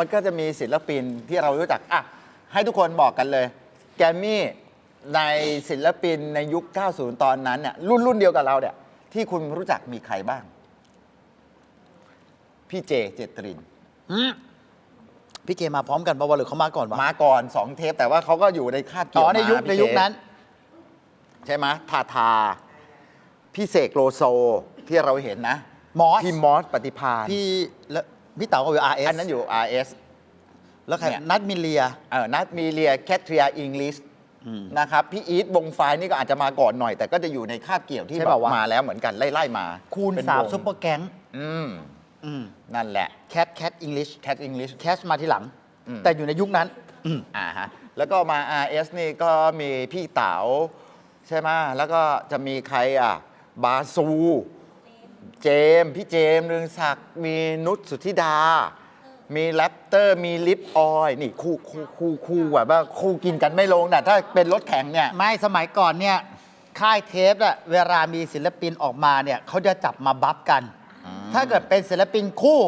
มันก็จะมีศิลปินที่เรารู้จักอะให้ทุกคนบอกกันเลย แกรมมี่ในศิลปินในยุค 90 ตอนนั้นเนี่ยรุ่นรุ่นเดียวกับเราเนี่ยที่คุณรู้จักมีใครบ้าง พี่เจเจตริน พี่เจมาพร้อมกันปะวะหรือเขามาก่อนวะมาก่อน 2 เทปแต่ว่าเขาก็อยู่ในคาบเกี่อ๋ยวอในยุคมาในพี่เจยุคนั้น ใช่ไหมทาทา พี่เสกโลโซที่เราเห็นนะ มอส พี่มอสปฏิพาน พี่แล้ว พี่เต๋าก็อยู่ RS อันนั้นอยู่ RS แล้วใครเนี่ย นัดมิเลีย เออนัดมีเลียแคทเรียอิงลิสนะครับพี่อีทวงไฟล์นี่ก็อาจจะมาก่อนหน่อย แต่ก็จะอยู่ในคาบเกี่ยวที่ใช่แบเปบล่าวะ มาแล้วเหมือนกันไล่ๆมาคูณเป็นสามวงซุปเปอร์แก๊งอืมอืมนั่นแหละแคทแคทอังกฤษแคทอิงลิสแคชมาทีหลัง อืม แต่อยู่ในยุคนั้นอืมอ่าฮะแล้วก็มา RS นี่ก็มีพี่เต๋าใช่ไหมแล้วก็จะมีใครอะ บาซู เจมส์พี่เจมส์เรืองศักดิ์มีนุชสุธิดา มีแรปเตอร์มีลิปออยล์นี่คู่คู่คู่คู่แบบว่าคู่กินกันไม่ลงนะถ้าเป็นรถแข่งเนี่ย ไม่สมัยก่อนเนี่ยค่ายเทปอะเวลามีศิลปินออกมาเนี่ยเขาจะจับมาบัฟกัน ถ้าเกิดเป็นศิลปินคู่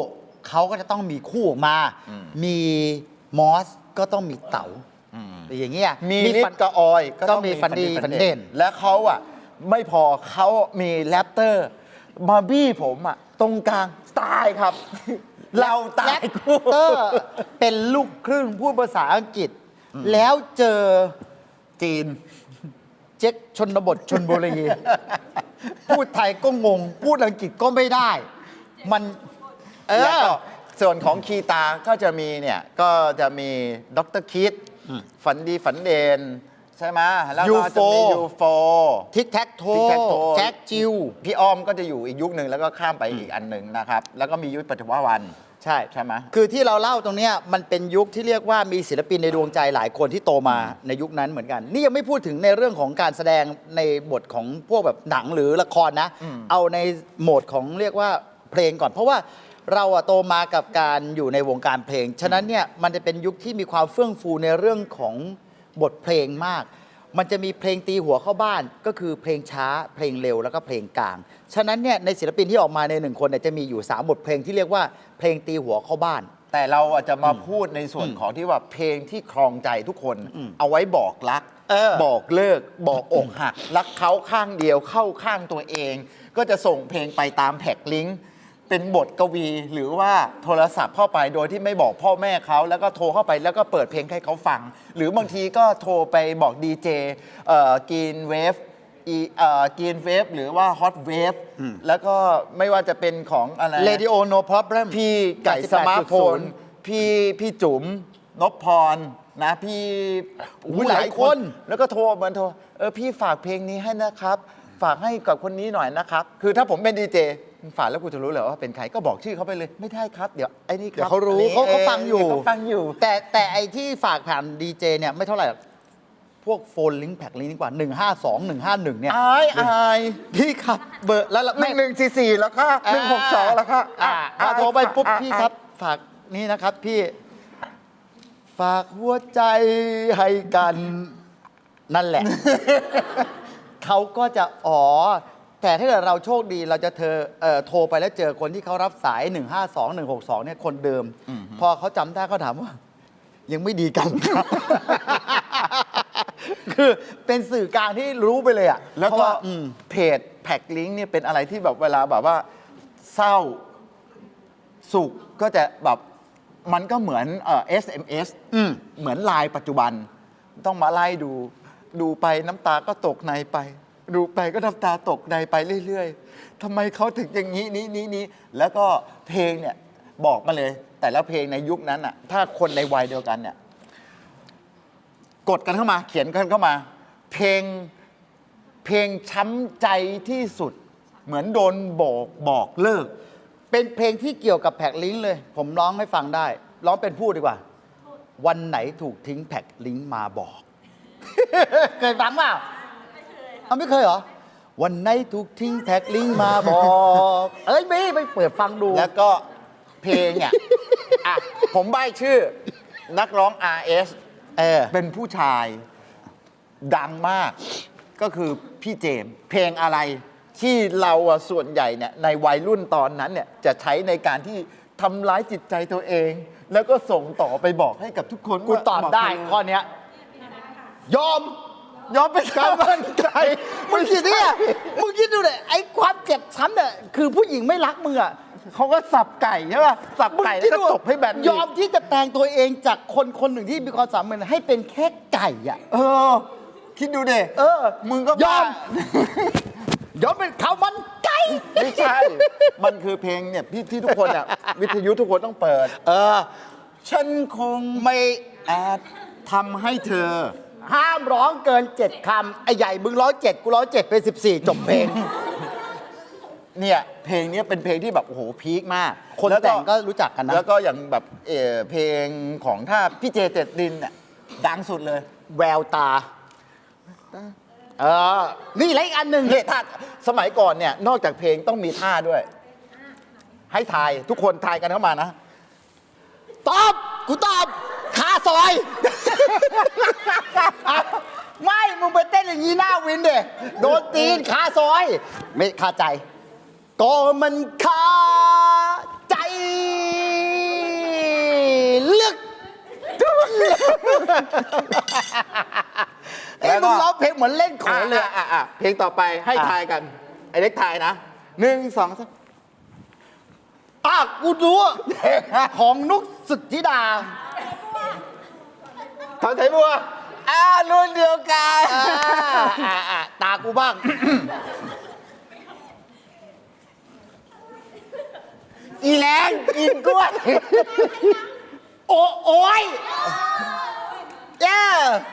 เขาก็จะต้องมีคู่ออกมา อืม มีมอสก็ต้องมีเต๋าอืมอย่างเงี้ยมีลิฟัปกับออยก็ต้องมีฟันดีฟันเด่น และเขาอะไม่พอเขามีแรปเตอร์ มาบี้ผมอะตรงกลางตายครับ เราตายแรปคู่เตอร์เป็นลูกครึ่งพูดภาษาอังกฤษ แล้วเจอจีน เจ๊กชนบทชนบุรี พูดไทยก็งง พูดอังกฤษก็ไม่ได้ มัน เอแล้วอ ก็ส่วนของคีตาก็จะมีเนี่ย ก็จะมีดรคิดอืมฝันดีฝันเด่น ใช่ไหมแล้วก็จะมี UFO ยูโฟ ทิกแท็กโท Tic-Tac-Toe แจ็คจิว พี่อ้อมก็จะอยู่อีกยุคหนึ่งแล้วก็ข้ามไปอีกอันหนึ่งนะครับ แล้วก็มียุคปัจจุบัน ใช่ใช่ไหมคือที่เราเล่าตรงเนี้ยมันเป็นยุคที่เรียกว่ามีศิลปินในดวงใจหลายคนที่โตมาในยุคนั้นเหมือนกัน นี่ยังไม่พูดถึงในเรื่องของการแสดงในบทของพวกแบบหนังหรือละครนะ อืม เอาในโหมดของเรียกว่าเพลงก่อน เพราะว่าเราอะโตมากับการอยู่ในวงการเพลง ฉะนั้นเนี่ยมันจะเป็นยุคที่มีความเฟื่องฟูในเรื่องของ บทเพลงมาก มันจะมีเพลงตีหัวเข้าบ้าน ก็คือเพลงช้าเพลงเร็วแล้วก็เพลงกลาง ฉะนั้นเนี่ยในศิลปินที่ออกมาในหนึ่งคนเนี่ยจะมีอยู่สามบทเพลงที่เรียกว่าเพลงตีหัวเข้าบ้าน แต่เราอาจจะมาพูดในส่วนของที่ว่าเพลงที่ครองใจทุกคนเอาไว้บอกรัก เออบอกเลิก บอกอกหัก รักเขาข้างเดียวเข้าข้างตัวเอง ก็จะส่งเพลงไปตามแท็กลิงก์ เป็นบทกวีหรือว่าโทรศัพท์เข้าไปโดยที่ไม่บอกพ่อแม่เขาแล้วก็โทรเข้าไปแล้วก็เปิดเพลงให้เขาฟัง หรือบางทีก็โทรไปบอกดีเจกินเวฟกินเวฟหรือว่าฮอตเวฟแล้วก็ไม่ว่าจะเป็นของอะไรนะ Radio No Problem พี่ไก่88.0สมาร์ทโฟนพี่พี่จุ๋มนพพรนะพี่อุ๊ยหลายคน แล้วก็โทรเหมือนโทรเออพี่ฝากเพลงนี้ให้นะครับ ฝากให้กับคนนี้หน่อยนะครับ คือถ้าผมเป็นดีเจฝากแล้วกูจะรู้เหรอว่าเป็นใครก็บอกชื่อเขาไปเลยไม่ได้ครับ เดี๋ยวไอ้นี่คเดี๋ยรับวเขารู้อันนี้เขาเขาฟังอยู่เขาฟังอยู่ แต่แต่ไอที่ฝากผ่านดีเจเนี่ยไม่เท่าไหร่หรอกพวกโฟนลิงก์แพ็กลิงก์ดีกว่า 152 151 เนี่ย อายอายพี่ครับเบอร์แล้วหไม่นึ่งหนึ่งสี่สี่แล้วค่ะหนึ่งหกสองแล้วค่ะอ่าอะพอโทรไปปุ๊บอะพี่อะครับ ฝากนี่นะครับพี่ ฝากหัวใจให้กัน นั่นแหละ เขาก็จะอ๋อ แต่ถ้าเกิดเราโชคดีเราจะเธอเอ่อโทรไปแล้วเจอคนที่เขารับสาย 152 162 เนี่ยคนเดิม พอเขาจำได้เขาถามว่า ยังไม่ดีกันครับ คือเป็นสื่อกลางที่รู้ไปเลยอะแล้วเพราะก็ว่าอืมเพจแพ็กลิงก์เนี่ยเป็นอะไรที่แบบเวลาแบบว่าเศร้าสุขก็จะแบบมันก็เหมือนเอ่อ SMS อืมเหมือนไลน์ปัจจุบัน ต้องมาไล่ดู ดูไปน้ำตาก็ตกในไป ดูไปก็น้ำตาตกในไปเรื่อยๆทำไมเขาถึงอย่างนี้นี้นี้นี้แล้วก็เพลงเนี่ยบอกมาเลย แต่ละเพลงในยุคนั้นอะ ถ้าคนในวัยเดียวกันเนี่ย กดกันเข้ามาเขียนกันเข้ามา เพลงเพลงช้ำใจที่สุด เหมือนโดนบอกบอกเลิก เป็นเพลงที่เกี่ยวกับแพ็กลิงก์เลย ผมร้องให้ฟังได้ ร้องเป็นพูดดีกว่า วันไหนถูกทิ้งแพ็กลิงก์มาบอก เคยฟังเปล่าเอาไม่เคยเหรอ วันไหนถูกทิ้งแพ็กลิงก์มาบอก เอ้ยไม่ไปเปิดฟังดู แล้วก็เพลงเนี่ยอะผมใบ้ชื่อ นักร้อง RS เออ เป็นผู้ชาย ดังมาก ก็คือพี่เจมส์เพลงอะไรที่เราอะส่วนใหญ่เนี่ยในวัยรุ่นตอนนั้นเนี่ยจะใช้ในการที่ทำร้ายจิตใจตัวเอง แล้วก็ส่งต่อไปบอกให้กับทุกคนกูว่าตอบได้หมข้อเนี้ย ยอม ยอมไปนกำลังใจมึงคิดเนี่ยมึงคิดดูเลยไอ้ความเจ็บช้ำเนี่ยคือผู้หญิงไม่รักมึงอะเขาก็สับไก่ใช่ป่ะสับมึงไก่คิแล้ดวก็ดูตบให้แบนยอมที่จะแปลงตัวเองจากคนคนหนึ่งที่มีความสามารถให้เป็นแค่ไก่อะ เออ คิดดูเด็เออ มึงก็ยอมบ้ายอมเป็นข้าวมันไก่ไม่ใช่ มันคือเพลงเนี่ยที่ที่ทุกคนอะวิทยุทุกคนต้องเปิด เออ ฉันคงไม่อาจทำให้เธอ ห้ามร้องเกินเจ็ดคำไอ้ใหญ่มึงร้องเจ็ดกูร้องเจ็ดเป็นสิบสี่จบเพลง เนี่ยเพลงเนี้ยเป็นเพลงที่แบบโอ้โหพีคมากคนล้วแต่งก็รู้จักกันนะ แล้วก็อย่างแบบเออเพลงของถ้าพี่เจเจ็ดดินเนี่ยดังสุดเลยแววตา เออ นี่อะไรอีกอันหนึ่งเนี่ยท่าสมัยก่อนเนี่ยนอกจากเพลงต้องมีท่าด้วย ให้ทายทุกคนทายกันเข้ามานะ ตอบ กูตอบคาซอย อะไม่ มึงไปเต้น อย่างนี้หน้าวินเด็โดนตีนคาซอย ไม่คาใจ ก็มันคาใจลึกเอ้ยมึงร้องเพลงเหมือนเล่นโขนเลย อะอะอะเพลงต่อไปให้อะทายกัน ไอ้เล็กทายนะหนึ่งสองสามอะกูรู้ของนุกสุดธิดาถอนสายบัว อ่ารุ่นเดียวกันอ่าอ่าอ่าตากูบ้าง อีแรงกินกล้วยโอ้โอ้ยเย้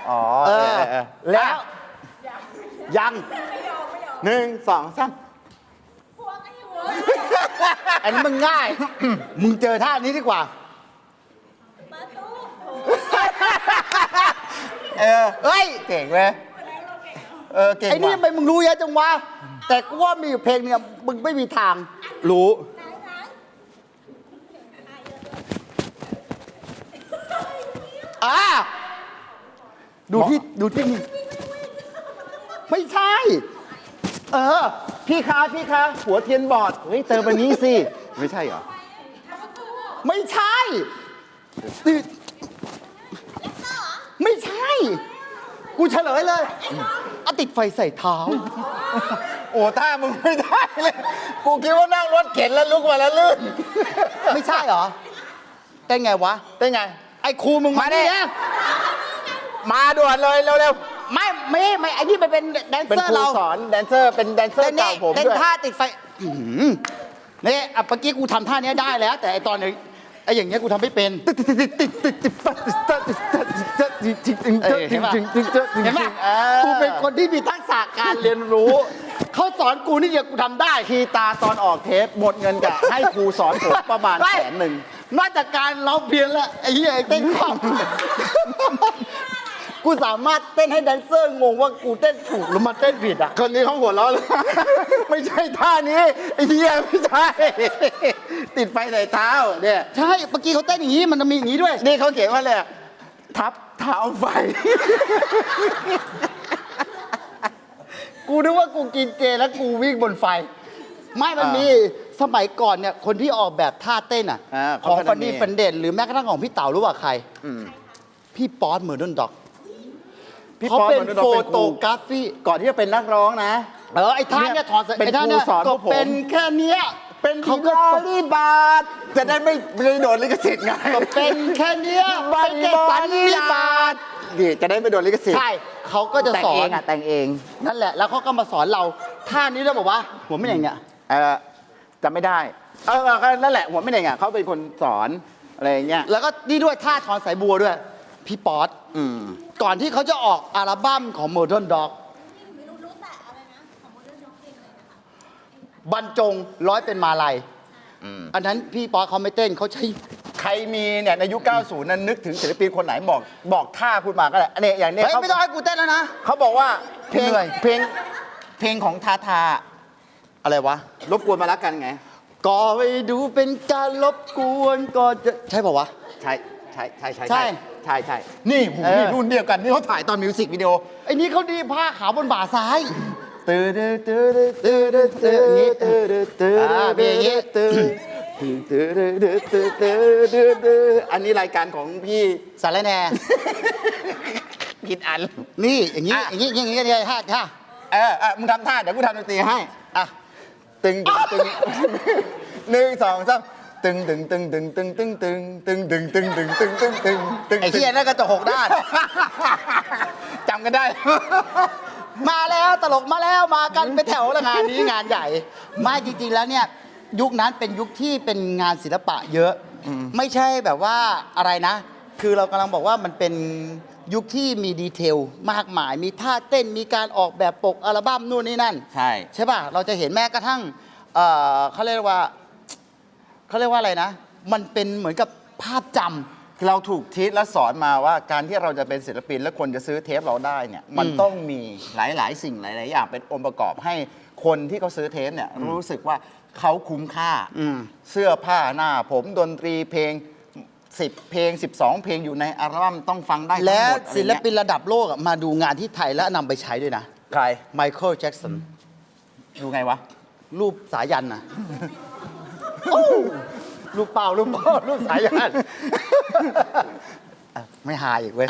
อ๋อเอเอออเออแล้ว ยังหนึ่งสองสามอันนี้มึงง่าย มึงเจอท่านี้ดีกว่า เออเฮ้ย เก่งไหมเออเก่งไอ้นี่ว่ะทำไมมึงรู้เยอะจังวะ แต่กูว่ามีอยู่เพลงเนี่ยมึงไม่มีทาง รู้ อ่าดูที่ดูที่นี่ไม่ใช่ เออ พี่คะพี่คะหัวเทียนบอดเฮ้ยเติมอันนี้สิ ไม่ใช่เหรอ ไม่ใช่ติดไม่ใช่ กูเฉลยเลยเอาติดไฟใส่เท้า โอ้ท่ามึงไม่ได้เลย กูคิดว่านั่งรถเข็นแล้วลุกมาแล้วลื่นไม่ใช่เหรอเต้นไงวะได้ไง ไอ้ครูมึงมามาดิเนี่ยมาด่วนเลยเร็วไม่ไม่ไม่ไอ้นี่มันเป็นแดนๆ เป็นเซอคร์รูเราสอนแดนเซอร์ เป็นแดนเซอเต้ร์นนี่เก่าผมเต้นด้วย ท่าติดไฟอื้อหือนี่อะเมื่อกี้กูทำท่าเนี้ยได้แล้ว แต่ไอ้ตอนนี้ ไอ้อย่างเงี้ยกูทำไม่เป็นเออเห็นปะเห็นไหมเออกูเป็นคนที่มีทักษะการเรียนรู้ เขาสอนกูนี่เดียวกูทำได้คีตาตอนออกเทปหมดเงินกับให้ครูสอนผมประมาณแสนหนึ่งนอกจากการร้องเพียงแล้วไอ้เหี้ยไอ้เต้นคอม กูสามารถเต้นให้แดนเซอร์งงว่ากูเต้นถูกหรือมาเต้นผิดอะ คนนี้เขาหัวเราะเลย ไม่ใช่ท่านี้ไอ้เหี้ยไม่ใช่ ติดไฟในเท้าเนี่ย ใช่เมื่อกี้เขาเต้นอย่างนี้มันจะมีอย่างนี้ด้วย นี่เขาเขียนว่าอะไรอะทับเท้าไฟ กูนึกว่ากูกินเจแล้วกูวิ่งบนไฟ ไม่มันมีสมัยก่อนเนี่ยคนที่ออกแบบท่าเต้นอะ อ่าของเขาก็จะฟันดี้มี ฟันเด่นหรือแม้กระทั่งของพี่เต๋ารู้ว่าใครอืมพี่ป๊อตเมอร์ดอนด็อก พี่เขาป๊อปเป็นหมือโฟราโตครูกราฟีก่อนที่จะเป็นนักร้องนะ เออไอ้ท่าเนี่ยถอดเป็นไอ้ท่าเนี่ยครูสอนก็พวกผม เป็นแค่เนี้ยเป็นเขาเขาก็ก็รีบาท จะได้ไม่ไม่ได้โดนลิขสิทธิ์ไงก็เป็นแค่เนี้ยบาเป็นแค่สันนิบาต นี่จะได้ไม่โดนลิขสิทธิ์ ใช่ เขาก็จะแต่งสอเอนงอะแต่งเองนั่นแหละ แล้วเขาก็มาสอนเราท่านี้แล้วบอกว่าหัวไม่อย่างเนี้ยเออจำไม่ได้ เออเออก็นั่นแหละหัวไม่เองอะเขาเป็นคนสอนอะไรอย่างเงี้ย แล้วก็นี่ด้วยท่าถอนสายบัวด้วย พี่ป๊อตอืมก่อนที่เขาจะออกอัลบั้มของ Modern Dog บรรจงร้อยเป็นมาลัยอืมอันนั้นพี่ป๊อตเขาไม่เต้นเขาใช้ ใครมีเนี่ยในยุค 90 นั้นนึกถึงศิลปินคนไหนบอกบอกท่าคุณมาก็ได้อันนี้อย่างเนี้ยเฮ้ย เขาไม่ต้องให้กูเต้นแล้วนะ เขาบอกว่าเพลงเหนื่อย เพลงเพลงของทาทาอะไรวะ รบกวนมารักกันไง ก็ไปดูเป็นการลบกวนก็จะใช่ป่าวะ ใช่ ใช่ใช่ใช่ใช่ ใช่ใช่ นี่หูเออ นี่รุ่นเดียวกัน นี่เขาถ่ายตอนมิวสิกวิดีโอไอ้นี่เขาดีผ้าขาวบนบ่าซ้าย ตื้อตื้อตื้อตื้อตื้อตื้อตื้ออย่างงี้ ตื้อตื้อตื้ออ่าเป็นอย่างงี้ตื้ออันนี้รายการของพี่สารแหน่กินอัน นี่อย่างนี้อะ อย่างนี้อย่างนี้อย่างนี้ห้าห้าเอออะมึงทำท่า เดี๋ยวกูทำดนตรีให้ อะ ตึงตึงตึงหนึ่งสองสาม ตึงตึงตึงตึงตึงตึงตึงตึงตึงตึงตึงตึงตึงตึงตึงไอ้เหี้ยนั่นก็จะหกด้าน จำกันได้ มาแล้วตลกมาแล้วมากันเป็นแถวละงานนี้งานใหญ่ ไม่จริงๆแล้วเนี่ยยุคนั้นเป็นยุคที่เป็นงานศิลปะเยอะ ไม่ใช่แบบว่าอะไรนะ คือเรากำลังบอกว่ามันเป็นยุคที่มีดีเทลมากมาย มีท่าเต้นมีการออกแบบปกอัลบั้มนู่นนี่นั่น ใช่ ใช่ป่ะ เราจะเห็นแม้กระทั่งเอ่อเขาเรียกว่า เขาเรียกว่าอะไรนะ มันเป็นเหมือนกับภาพจำ เราถูกทีและสอนมาว่าการที่เราจะเป็นศิลปินและคนจะซื้อเทปเราได้เนี่ยมันอืมต้องมีหลาย ๆ สิ่งหลาย ๆ อย่างเป็นองค์ประกอบให้คนที่เขาซื้อเทปเนี่ยรู้สึกว่าเขาคุ้มค่าอืม เสื้อผ้าหน้าผมดนตรีเพลง 10 เพลง 12 เพลงอยู่ในอัลบั้มต้องฟังได้ทั้งและหมดอะไรศิลเงี้ยปินระดับโลกอะมาดูงานที่ไทยและนำไปใช้ด้วยนะใครไมเคิลแจ็กสันดูไงวะ รูปสายันนะ ลูกเป่าลูกเป่าลูกสายยานไม่หายอีกเว้ย